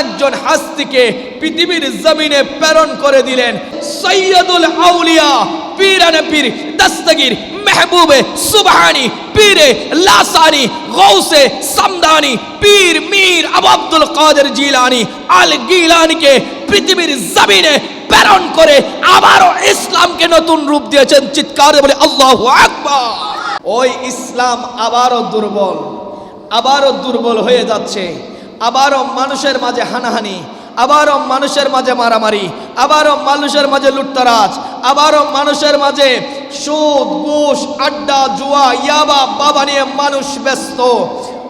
একজন হাস্তিকে পৃথিবীর জমিনে প্রেরণ করে দিলেন। সৈয়দুল আউলিয়া পীরানে পীর, দস্তগীর, মেহবুবে সুবহানি, পীরে লাসানি, গৌসে সামদানি, পীর মীর আবু আব্দুল কাদের জিলানি আল গিলানিকে পৃথিবীর জমিনে প্রেরণ করে আবারও ইসলামকে নতুন রূপ দিয়েছেন। চিৎকার বলে, আল্লাহু আকবার! ওই ইসলাম আবারও দুর্বল আবারও দুর্বল হয়ে যাচ্ছে। আবারও মানুষের মাঝে হানাহানি, আবারও মানুষের মাঝে মারামারি, আবারও মানুষের মাঝে লুটতারাজ, আবারও মানুষের মাঝে সুদ, ঘুষ, আড্ডা, জুয়া, ইয়াবা, বাবা নিয়ে মানুষ ব্যস্ত।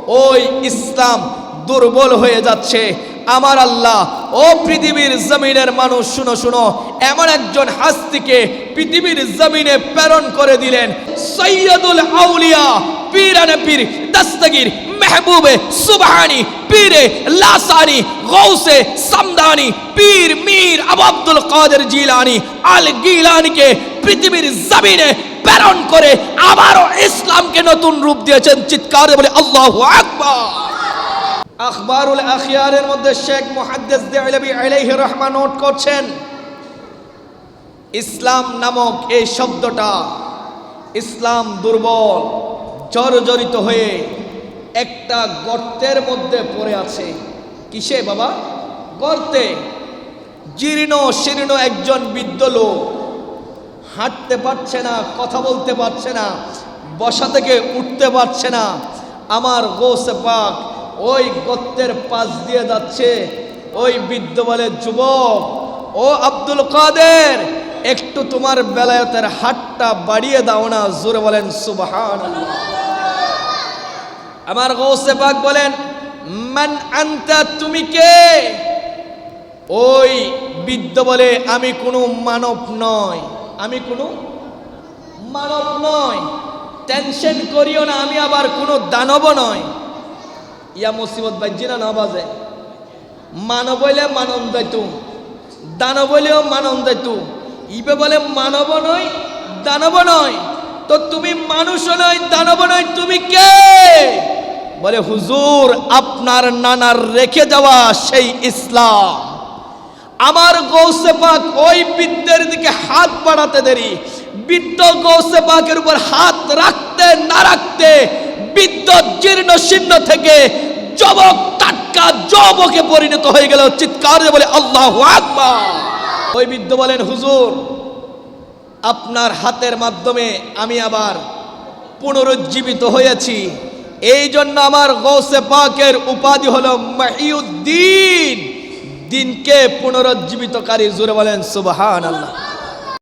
ওই ইসলাম দুর্বল হয়ে যাচ্ছে। আমার আল্লাহ, ও পৃথিবীর জমিনের মানুষ, শুনো শুনো, এমন একজন হাস্তিকে পৃথিবীর জমিনে প্রেরণ করে দিলেন, সৈয়দুল আউলিয়া পীরানে পীর, দস্তগীর মেহবুবে সুবহানি, পীরে লাসানি গৌসে সামদানি, পীর মীর আবু আব্দুল কাদের জিলানি আল গিলানিকে পৃথিবীর জমিনে প্রেরণ করে আবারও ইসলামকে নতুন রূপ দিয়েছেন চিৎকার বলে আল্লাহু আকবার। আখবারুল আখিয়ারের মধ্যে শেখ মুহাদ্দিস দেওয়ালবি আলাইহি রহমান নোট করছেন, ইসলাম নামক এই শব্দটা ইসলাম দুর্বল, জর্জরিত হয়ে একটা গর্তের মধ্যে পড়ে আছে। কিসে বাবা? গর্তে। জীর্ণ, শীর্ণ একজন বৃদ্ধ লোক। হাঁটতে পারছে না, কথা বলতে পারছে না, বসা থেকে উঠতে পারছে না। আমার গোসে পাক, ওই গর্তের পাশ দিয়ে যাচ্ছে। ওই বৃদ্ধ বলে, যুবক, ও আব্দুল কাদের, একটু তোমার বেলায়তের হাতটা বাড়িয়ে দাও না। জোরে বলেন সুবহান আমার গৌসে পাক বলেন, মান আনতা, তুমি কে? ওই বৃদ্ধ বলে, আমি কোনো মানব নয় আমি কোনো মানব নয় টেনশন করিও না, আমি আবার কোনো দানব নয় ইয়া মুসিবত বাজ্যে না না বাজে মানব হইলে মানব দায়িত্ব দানব হইলেও মানব দায়িত্ব ইবে বলে, মানব নয় দানব নয় তো তুমি মানুষও নয় দানব নয় তুমি কে? বলে, হুজুর, আপনার নানার রেখে যাওয়া সেই ইসলাম। আমার গৌসে পাক ওই বৃদ্ধের দিকে হাত বাড়াতে দেরি। বৃদ্ধ গৌসে পাকের উপর হাত রাখতে না রাখতে বৃদ্ধ জীর্ণ শীর্ণ থেকে যবক টাটকা যবকে পরিণত হয়ে গেল চিৎকার বলে, আল্লাহ ওই বৃদ্ধ বলেন, হুজুর, আপনার হাতের মাধ্যমে আমি আবার পুনরুজ্জীবিত হয়েছি। এই জন্য আমার গৌসে পাকের উপাধি হলো মাহিউদ্দিন। দিনকে পুনরুজ্জীবিতকারী জুড়ে বলেন সুবহান আল্লাহ